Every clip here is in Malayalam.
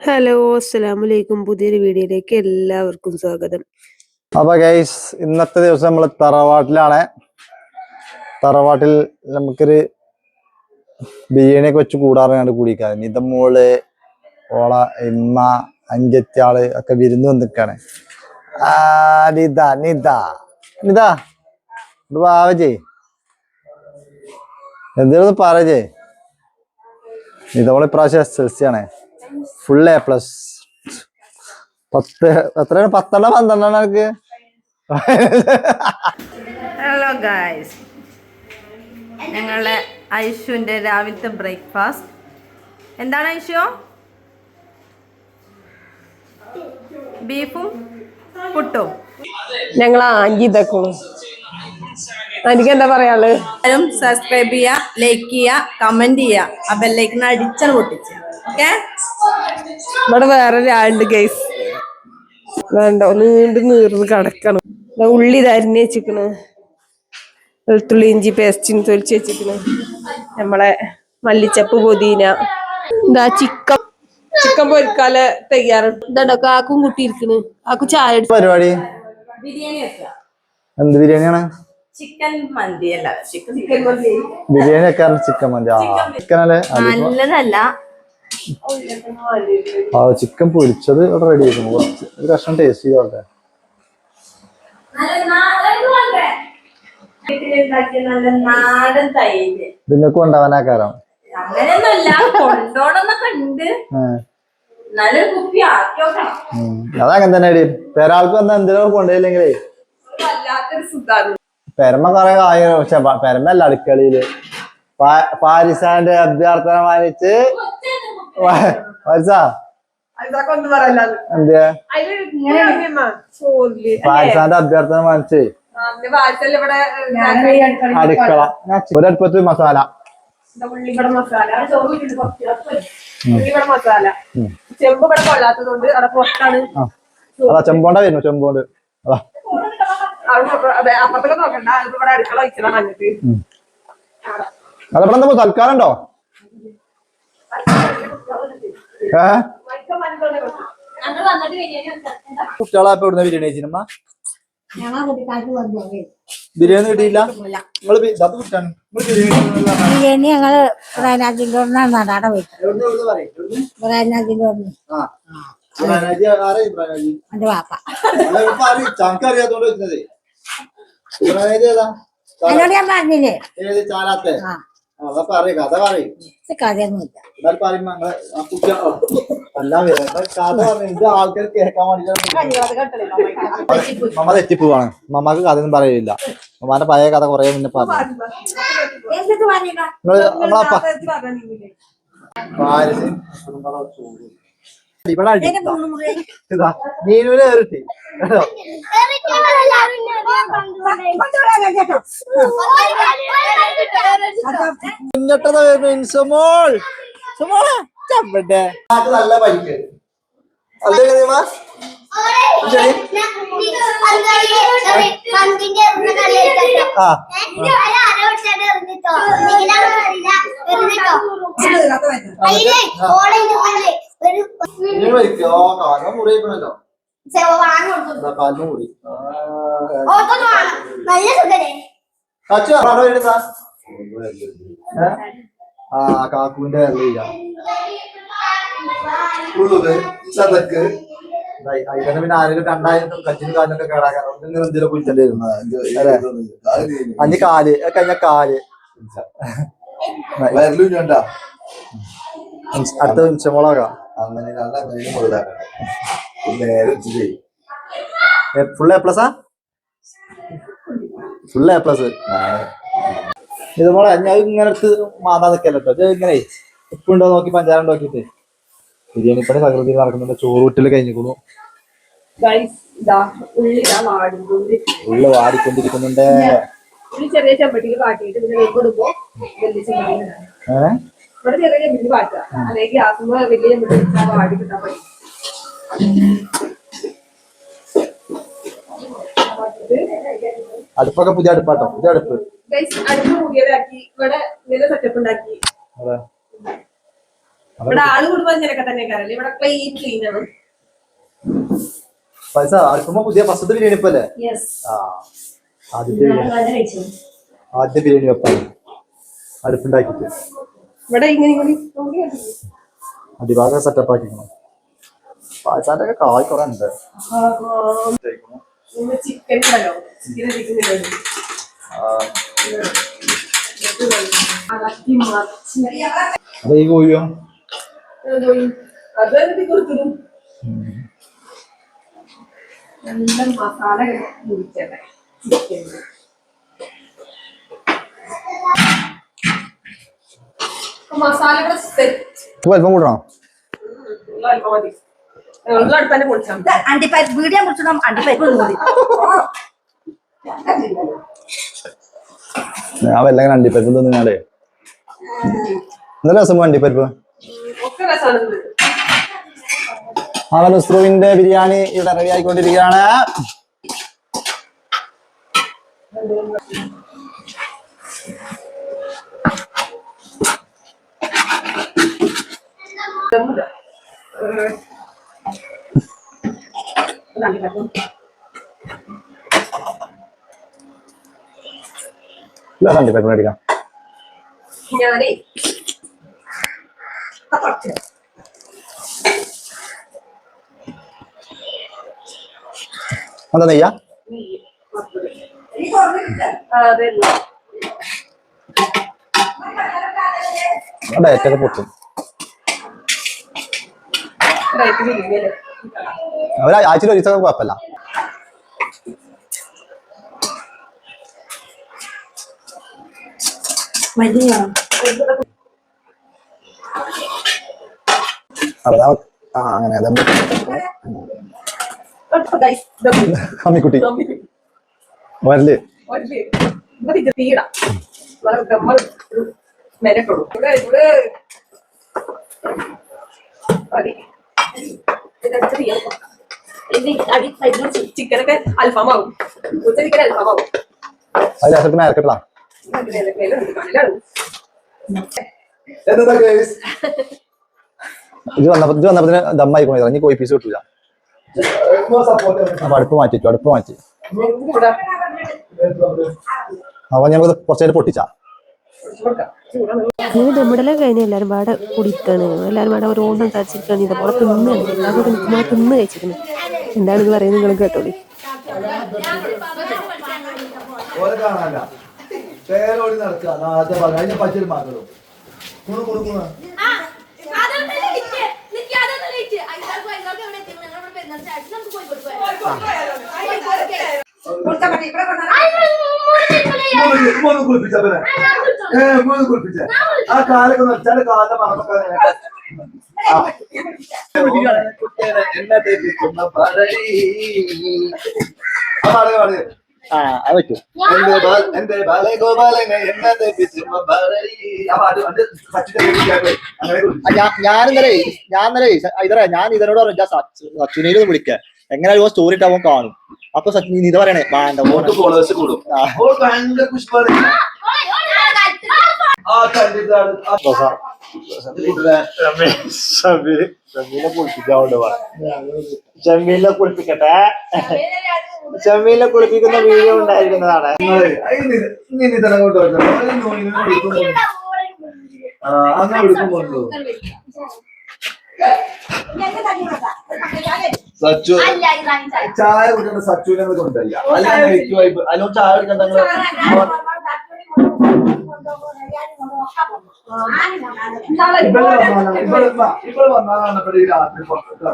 ഹലോ അസ്സലാമു അലൈക്കും പുതിയൊരു വീഡിയോയിലേക്ക് എല്ലാവർക്കും സ്വാഗതം. അപ്പൊ ഗൈസ് ഇന്നത്തെ ദിവസം നമ്മൾ തറവാട്ടിലാണ്. തറവാട്ടിൽ നമുക്കൊരു ബിരിയാണിയൊക്കെ വെച്ച് കൂടാറുണ്ട് കൂടിക്കാറ് നിതമോൾ മോൾ ഓള ഇമ്മ അഞ്ചത്തിയാൾ ഒക്കെ വിരുന്ന് വന്നിക്കാണ് ആ നിത നിത നിത വാവജേ എന്തെങ്കിലും പറയജേ ഇതോളെ ഇപ്രാവശ്യം എസ് എൽ സി ആണ്. ഫുൾ എ പ്ലസ് പത്ത് എത്രയാണ്? പത്തെണ്ണം പന്ത്രണ്ടാണ് എനിക്ക് ഹലോ ഗായ്സ് ഞങ്ങളുടെ ഐഷുവിന്റെ രാവിലത്തെ ബ്രേക്ക്ഫാസ്റ്റ്. എന്താണ് ഐഷു? ബീഫും പുട്ടും. ഞങ്ങൾ ആഞ്ചി ഇതൊക്കെ എനിക്ക് എന്താ പറയാൾ സബ്സ്ക്രൈബ് ചെയ്യുക ലൈക്ക് ചെയ്യുക കമന്റ് ചെയ്യുക ആ ബെല്ലൈക്കൺ അടിച്ചാൽ പൊട്ടിച്ച് ഓക്കെ ഇവിടെ വേറെ ഒരാളുണ്ട് ഗൈസ് വേണ്ട നീണ്ട് നീർന്ന് കിടക്കണം. ഉള്ളി തരഞ്ഞ് വെച്ചിക്കണ് വെളുത്തുള്ളി ഇഞ്ചി പേസ്റ്റിന് തൊലിച്ച് വെച്ചിക്കണ് നമ്മളെ മല്ലിച്ചപ്പ് പൊതീന. എന്താ ചിക്കൻ. ചിക്കൻ പൊരിക്കാൽ തയ്യാറുണ്ട് ഇതാണ്ടോ കാക്കും കുട്ടിയിരിക്കണ് കാക്കു ചായ പരിപാടി? ബിരിയാണി എന്ത് ബിരിയാണിയാണ്? ചിക്കൻ മന്തി അല്ല ചിക്കൻ ബിരിയാണി ഒക്കെ ചിക്കൻ മന്തി. ചിക്കൻ അല്ലേ നല്ലതല്ല. ആ ചിക്കൻ പൊരിച്ചത് റെഡി ആയിരുന്നു. കുറച്ച് ഒരു കഷ്ണം ടേസ്റ്റ് ചെയ്തോട്ടെ നിങ്ങൾക്ക് കൊണ്ടാവാനാക്കാരം അതങ്ങനെ തന്നെ അടി പേരാൾക്ക് വന്ന എന്തിനോ കൊണ്ടുപോയില്ലെങ്കിലേ. പെരമ കൊറേ ആയ പക്ഷെ പെരമല്ല അടുക്കളയിൽ. പാരിസാന്റെ അഭ്യർത്ഥന മാനിച്ച് പാരിസാന്റെ അഭ്യർത്ഥന മനസ്സേ അടുക്കള. ഒരടുപ്പത്ത് മസാല. മസാല? മസാല. ചെമ്പ് ഇവിടെ കൊള്ളാത്തതുകൊണ്ട് അവിടെ പുറത്താണ് അതാ ചെമ്പോണ്ട വരുന്നു ചെമ്പോണ്ട് അതാ. നോക്കണ്ട. ഇവിടെ അടുക്കള വെക്കണം മഞ്ഞിട്ട് അതവിടെ തൽക്കാലം ഉണ്ടോ? ഏ? കുട്ടികളെ ഇപ്പൊ ഇവിടുന്ന് ബിരിയാണി ബിരിയാണി കിട്ടിയില്ല? നിങ്ങൾ ബി- കുട്ടാണ് ബിരിയാണി ഞങ്ങൾ വാപ്പ? എന്നോട് ഞാൻ പറഞ്ഞില്ലേ? ചാലാത്തെ? മമ്മ തെറ്റിപ്പോവാണ്. മമ്മക്ക് കഥയൊന്നും പറയില്ല മമ്മാന്റെ പഴയ കഥ കൊറേ മുന്നേ പറഞ്ഞു. എന്തൊക്കെ പറഞ്ഞില്ല നിങ്ങൾ നമ്മളപ്പ പാരിസ് ഇവിടെ നീനുവിനെ ഏറിട്ടി കേട്ടോ? കുഞ്ഞട്ടത ഇൻസമോൾ സുമോളെ ചമ്മട്ടെ നല്ല പരിക്ക് അല്ലേ നീമ ആ. നീ ആ, നല്ല സുഖല്ലേ? ആ കാക്കുവിന്റെ ചതക്ക്. അതിനെ പിന്നെ ആരെങ്കിലും കണ്ടായിരുന്നു കച്ചിന് കാലിനൊക്കെ കേടാക്കാറോ നിങ്ങൾ എന്തെങ്കിലും കുറ്റേണ്ടി വരുന്നത് അഞ്ച് കാൽ കഴിഞ്ഞ കാൽ. അടുത്ത നിമിഷമോളാക്കാം അങ്ങനെ നല്ല അങ്ങനെ കൊടുത്താക്കണം നേരെ ചെയ്യും ഫുൾ എ പ്ലസാ ഫുൾ എ പ്ലസ് ഇതുപോലെ ഞാൻ ഇങ്ങനെ എടുത്ത് മാതാ നിൽക്കല്ലോ ഇത് ഇങ്ങനെ ഉപ്പുണ്ടോ നോക്കി പഞ്ചാര നോക്കിയിട്ട്. ബിരിയാണി പണി തകൃതി നടക്കുന്നുണ്ട്. ചോറ് വീട്ടിൽ കഴിഞ്ഞിരിക്കുന്നു. ഉള്ളി ഇതാ വാടിക്കൊണ്ടിരിക്കുന്നുണ്ട്. ഉള്ളി ചെറിയ ചെമ്പട്ടിയിൽ വാട്ടിയിട്ട്. ഏഹ് ഇവിടെ ചെറിയ ചെമ്പട്ടിയിൽ വാട്ടുക. അല്ലെങ്കിൽ ഗ്യാസുമ്പോ വലിയ ചെമ്പട്ടിയിൽ വാടി കിട്ടാൻ പറ്റും അടുപ്പൊക്കെ പുതിയ അടുപ്പാട്ടോ പുതിയ അടുപ്പ്. ഇവിടെ ഇങ്ങനെ സെറ്റപ്പ് ഉണ്ടാക്കി. അതെ. ഇവിടെ ആൾ കൂടുമ്പോ ഇങ്ങനെയൊക്കെ തന്നെ ഇവിടെ ക്ലീൻ ക്ലീൻ ആണ്. പൈസ അടുക്കുമ്പോ പുതിയ ഫസ്റ്റത്തെ ബിരിയാണി ഇപ്പല്ലേ? ആദ്യത്തെ ബിരിയാണി. ആദ്യത്തെ ബിരിയാണി വെപ്പാണ്. അടുപ്പുണ്ടാക്കിട്ട് ഇവിടെ ഇങ്ങനെ കൂടി? അടിഭാഗം സെറ്റപ്പ് ആക്കിക്കണം പായസാന്റെ ഒക്കെ കായ് കുറെ ഉണ്ട്. ചിക്കൻ അപ്പൊ ഈ കോഴിയോ? അത് എനിക്ക് കൊടുത്തിടും. നല്ല മസാല കുടിച്ചല്ലേ ചിക്കൻ മസാലയുടെ സെറ്റ് വലിപ്പം കൂടണോ? അണ്ടിപ്പരിപ്പ് വീഡിയോ കുറിച്ചിടാം അണ്ടിപ്പരിപ്പ് മതി. ഞാൻ വല്ല അണ്ടിപ്പരിപ്പ് തിന്നാലേ നല്ല രസം അണ്ടിപ്പരിപ്പ്? ആ നുസ്രുവിന്റെ ബിരിയാണി ഇവിടെ റെഡി ആയിക്കൊണ്ടിരിക്കുകയാണ്. അണ്ടിപ്പരിപ്പ് മേടിക്കാം ഞാനേ എന്താ നെയ്യാ? ഡയറ്റൊക്കെ പൊട്ടും. റേറ്റ് ആഴ്ചയിൽ ഒരു ദിവസം കുഴപ്പമില്ല. ആ അങ്ങനെ അമ്മിക്കുട്ടി. വരൽ. തീടാ നമ്മൾ ചിക്കനൊക്കെ അൽഫാമാവും. അൽഫാമാവും. അതിൽ അസത്തിന് അരക്കട്ടാ ഇത് വന്നപ്പോ ഇത് വന്നപ്പോ ദമ്മായിക്കോണേ ഇറങ്ങി കോഴി പീസ് കിട്ടൂല. അപ്പൊ അടുപ്പ് മാറ്റിച്ചു അടുപ്പ് മാറ്റി. അപ്പൊ ഞമ്മക്ക് കുറച്ചേരം പൊട്ടിച്ചാ. നമ്മുടെ കഴിഞ്ഞ എല്ലാവരും പാടെ കുടിക്കാണ്. എല്ലാവരും പാടെ ഓരോന്നും സംസാരിച്ചിരിക്കാണ് ഇതേപോലെ തിന്ന്. എല്ലാവരും നിൽക്കുമ്പോൾ തിന്ന് കഴിച്ചിരിക്കുന്നു. എന്താണ് ഇത് പറയുന്നത് നിങ്ങൾ കേട്ടോളി. ഇവിടെ കാണാനല്ല. പേരോടി നടക്കുക. നാളത്തെ പറഞ്ഞു അതിന് പറ്റിയൊരു മകളും കുണു കുണു കുണു. മൂന്ന് കുളിപ്പിച്ച ഏ മൂന്ന് കുളിപ്പിച്ച ആ കാലൊക്കെ വെച്ചാൽ കാലിന്റെ മറന്നൊക്കെ എന്റെ ബാലഗോപാലനെ ഞാൻ ഇന്നലെ ഞാൻ ഇന്നലെ ഇതറ ഞാൻ ഇതിനോട് പറഞ്ഞു സച്ചിനെ വിളിക്ക. എങ്ങനെ ഒരു സ്റ്റോറി ഇട്ടാവും കാണും. അപ്പൊ സച്ചിൻ ഇത് പറയണേ വേണ്ട ചെമ്മീനെ കുളിപ്പിക്കട്ടെ. ചെമ്മീനെ കുളിപ്പിക്കുന്ന വീഡിയോ ഉണ്ടായിരിക്കുന്നതാണ്. അങ്ങനെ സച്ചു ചായ. കുടിക്കേണ്ട സച്ചുവിനെ കൊണ്ടുവരിക. അല്ലെങ്കിൽ എനിക്ക് വൈബ് അല്ലെങ്കിൽ ചായ കുടിക്കേണ്ട ഇപ്പോൾ വന്നാലാണ് ഇവിടെ രാത്രി പുറത്തോട്ട്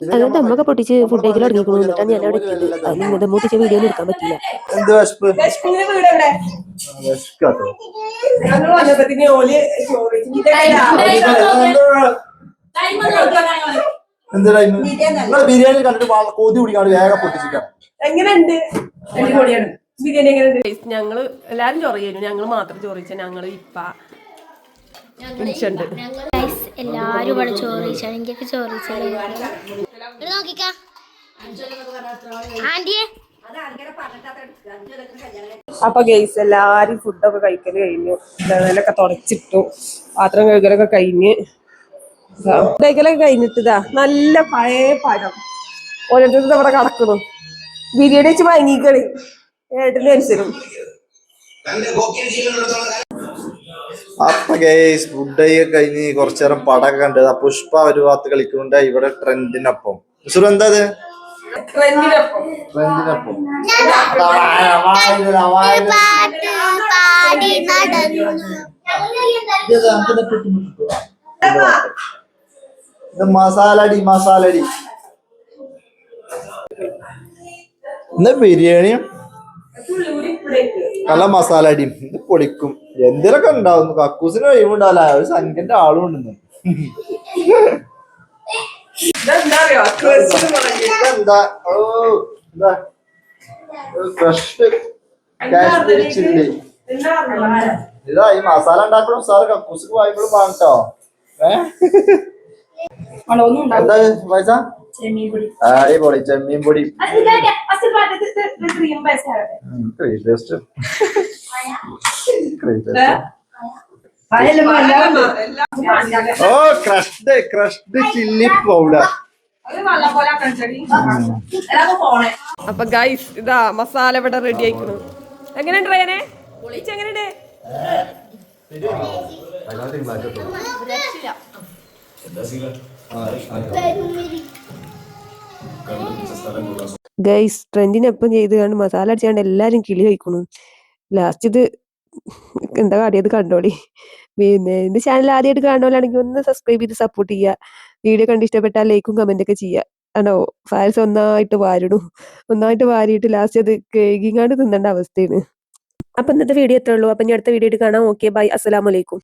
ഇറങ്ങുക. അങ്ങനെ പൊട്ടിച്ച് ഫുഡ് തുടങ്ങിക്കുന്നു എന്നിട്ടാണ് ഞാൻ അവിടെ എത്തിയത് അതിന് ഇങ്ങനത്തെ മൂട്ടിച്ച വീഡിയോ എടുക്കാൻ പറ്റില്ല എന്ത് വിശപ്പ്? നിങ്ങൾ ബിരിയാണി കണ്ടിട്ട് വളരെ കൊതി കുടിക്കാണ്ട് വേഗം എങ്ങനെയുണ്ട്? ബിരിയാണി എങ്ങനെയുണ്ട്? ഞങ്ങൾ എല്ലാരും ചൊറിയായിരുന്നു ഞങ്ങൾ മാത്രം ചൊറിച്ച ഞങ്ങൾ ഇപ്പ എല്ലാരും ഇവിടെ ചോറിച്ചാണ് എനിക്കൊക്കെ ചോറിച്ചാണ് നോക്കിക്കാ. ആന്റിയെ. അപ്പൊ ഗെയ്സ് എല്ലാരും ഫുഡൊക്കെ കഴിക്കൽ കഴിഞ്ഞു. നിലൊക്കെ തുടച്ചിട്ടു. പാത്രം കഴുകലൊക്കെ കഴിഞ്ഞ്. കഴിക്കലൊക്കെ കഴിഞ്ഞിട്ട് ഇതാ നല്ല പഴയ പഴം. ഓരോരുത്തരും അവിടെ കടക്കണു ബിരിയാണി വെച്ച് വാങ്ങിക്കളി ഏട്ടനും അനുസരും അപ്പൊ ഗേസ് ഫുഡ് കഴിഞ്ഞ് കുറച്ചു നേരം പടം കണ്ടത് പുഷ്പ ഒരു ഭാഗത്ത് കളിക്കുന്നുണ്ട് ഇവിടെ ട്രെൻഡിനൊപ്പം. സുറ എന്താ അത് ട്രെൻഡിനൊപ്പം. ട്രെൻഡിനൊപ്പം. പാടി നടന്നു ഇത് മസാലടി മസാലടി. എന്നാ ബിരിയാണിയും നല്ല മസാലടിയും ഇത് പൊളിക്കും. എന്തിനൊക്കെ ഉണ്ടാവും കക്കൂസിന് കഴിവുണ്ടാവില്ല ഒരു സംഖ്യന്റെ ആളും ഉണ്ടെന്ന്. ഇതെന്താ? അറിയോ ഇതെന്താ? ഓ എന്താ ഫ്രഷ് കാശ്മീരി ചില്ലി ഇതാ? ഈ മസാല ഉണ്ടാക്കണം സാറ് കക്കൂസിന് പോയപ്പോഴും വാങ്ങട്ടോ. ഏഹ് എന്താ പൈസ? അടിപൊളി ചെമ്മീൻ പൊടി ഓ ക്രഷ്ഡ് ക്രഷ്ഡ് ചില്ലി പൗഡർ അപ്പൊ ഗൈസ് ഇതാ മസാല ഇവിടെ റെഡി ആയിക്കുന്നു എങ്ങനെയുണ്ട് റയനെ? എങ്ങനെയുണ്ട്? ഗൈസ് ട്രെൻഡിനൊപ്പം ചെയ്ത് കണ്ട് മസാല അടിച്ചാണ്ട് എല്ലാരും കിളി കഴിക്കണു. ലാസ്റ്റ് ഇത് എന്താ കാട്ടിയത് കണ്ടോളി. പിന്നെ എന്റെ ചാനൽ ആദ്യമായിട്ട് കാണുന്നവരാണെങ്കിൽ ഒന്ന് സബ്സ്ക്രൈബ് ചെയ്ത് സപ്പോർട്ട് ചെയ്യുക വീഡിയോ കണ്ട് ഇഷ്ടപ്പെട്ടാൽ ലൈക്കും കമന്റ് ഒക്കെ ചെയ്യുക ആണോ? ഫയൽസ് ഒന്നായിട്ട് വാരിടും. ഒന്നായിട്ട് വാരിയിട്ട് ലാസ്റ്റ് അത് കേകിങ്ങാണ്ട് തിന്നേണ്ട അവസ്ഥയാണ്. അപ്പൊ ഇന്നത്തെ വീഡിയോ എത്ര ഉള്ളൂ. അപ്പൊ ഇനി അടുത്ത വീഡിയോ കാണാം. ഓക്കെ ബൈ അസ്സലാമലൈക്കും